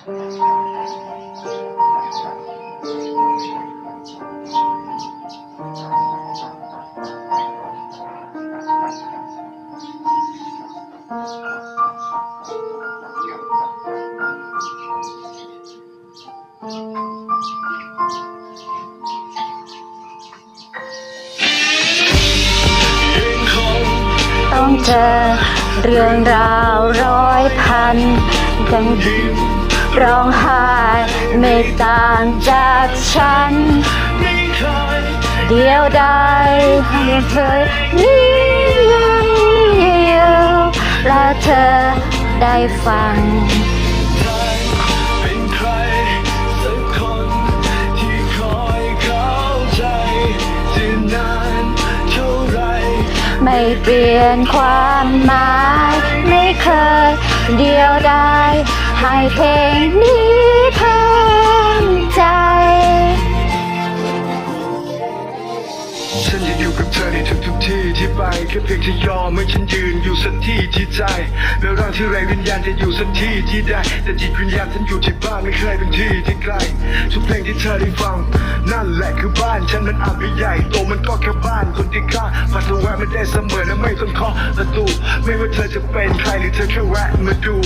ต้องเจอเรื่องราวร้อยพันกัน ร้องไห้ไม่ต่างจากฉัน เดียวดายให้เธอนี้ยังอยู่และเธอได้ฟังไรไม่เปลี่ยนความหมาย ไม่เคยเดียวดาย ให้เพลงนี้ทั้งใจ ฉันจะอยู่กับเธอในทุกๆที่ที่ไปแค่เพียงจะยอมให้ฉันยืนอยู่สักที่ที่ใจแม้ร่างที่ไรวิญญาณจะอยู่สักที่ที่ใดแต่จิตวิญญาณฉันอยู่ที่บ้านไม่เคยเป็นที่ที่ไกลทุกเพลงที่เธอได้ฟัง นั่นแหละคือบ้านฉันมันอาจไม่ใหญ่โตมันก็แค่บ้านคนที่กล้าฝันจะแวะมาได้เสมอและไม่ต้องเคาะประตู ไม่ว่าเธอจะเป็นใครหรือเธอแค่แวะมาดู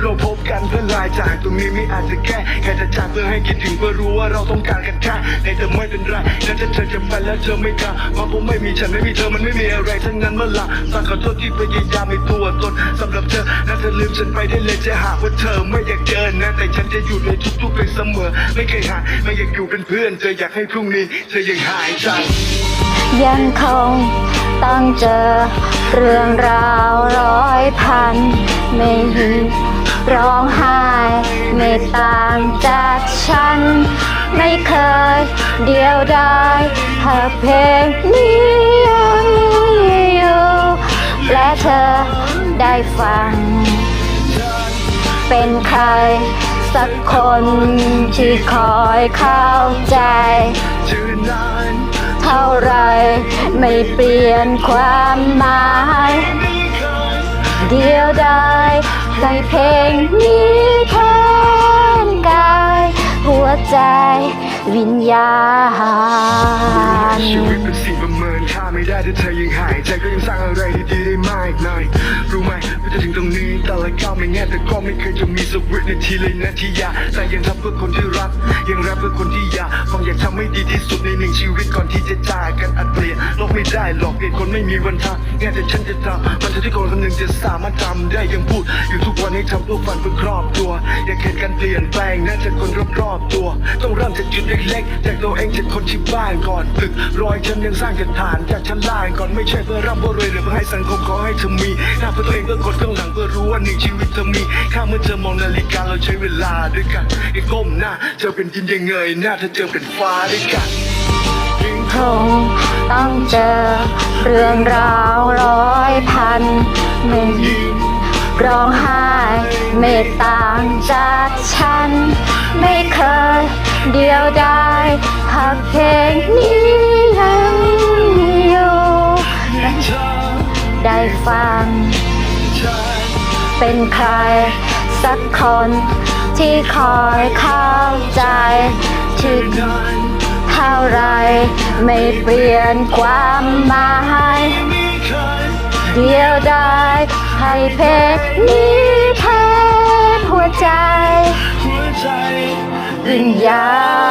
เราพบ กันเพื่อลายจากตรงนี้ไม่อาจจะแก้แค่จะจากเพื่อให้คิดถึงเพื่อรู้ว่าเราต้องการกันแค่ในแต่ไม่เป็นไรแล้วถ้าเธอจะไปแล้วเธอไม่กล้าเพราะผมไม่มีฉันไม่มีเธอมันไม่มีอะไรทั้งนั้นเมื่อหลังฝากขอโทษที่พยายามไม่ตัวตนสำหรับเธอน่าจะลืมฉันไปได้เลยจะหากว่าเธอไม่อยากเจอนะแต่ฉันจะอยู่ในทุกๆเพลงเสมอ ไม่เคยหายไม่อยากอยู่เป็นเพื่อนเธออยากให้พรุ่งนี้เธอยังหายใจยังคงต้องเจอเรื่องราวร้อยพันไม่หิน ร้องไห้ไม่ต่างจากฉัน ไม่เคยเดียวดายหากเพลงนี้ยังอยู่ และเธอได้ฟัง เป็นใครสักคนที่คอยเข้าใจ เท่าไรไม่เปลี่ยนความหมาย เดียวดายในเพลงนี้แทนกาย หัวใจวิญญาณชีวิตเป็นสิ่งประเมินค่าไม่ได้ถ้าเธอยังหายใจก็ยังสร้างอะไรดีๆได้มากหน่อย ไม่จะถึงตรงนี้แต่ละก้าวไม่แง่แต่ก็ไม่เคยจะมีสักวินาทีเลยนะที่อยากแต่ยังทำเพื่อคนที่รัก ยังรักเพื่อคนที่อยากฟังอยากทำให้ดีที่สุดในหนึ่งชีวิตก่อนที่จะจากกันอัดเปลี่ยนโลกไม่ได้หรอกเปลี่ยนคนไม่มีวันทางแง่แต่ฉันจะทำมันจะที่คนคนหนึ่งจะสามารถทำได้ยังพูด อยู่ทุกวันให้ทำเพื่อฝันเพื่อครอบครัวอยากเห็นการเปลี่ยนแปลงน่าจะคนรอบๆตัว ต้องเริ่มจากจุดเล็กๆจากตัวเองจากคนที่บ้านก่อนตึกรอยฉันยังสร้างจากฐานจากชั้นล่างก่อนไม่ใช่เพื่อร่ำเพื่อรวยหรือเพื่อให้สังคมขอให้เธอมีหน้าเพื่อตัวเองเพื่อคนข้างหลังเพื่อรู้ว่าหนึ่งชีวิตเธอมีค่าเมื่อเธอมองนาฬิกาเราใช้เวลาด้วยกันไอย่าก้มหน้าเธอเป็นดินยังเงยหน้าเธอเจอเป็นฟ้าด้วยกันคงต้องเจอเรื่องราวร้อยพันไม่ร้องไห้ไม่ต่างจากฉัน ไม่เคยเดียวดายหากเพลงนี้ยังอยู่เธอได้ฟัง เป็นใคร สักคนที่คอยเข้าใจถึงเท่าไรไม่เปลี่ยนความหมายเดียวได้ให้เพชรนี้แทนหัวใจวิญญาณ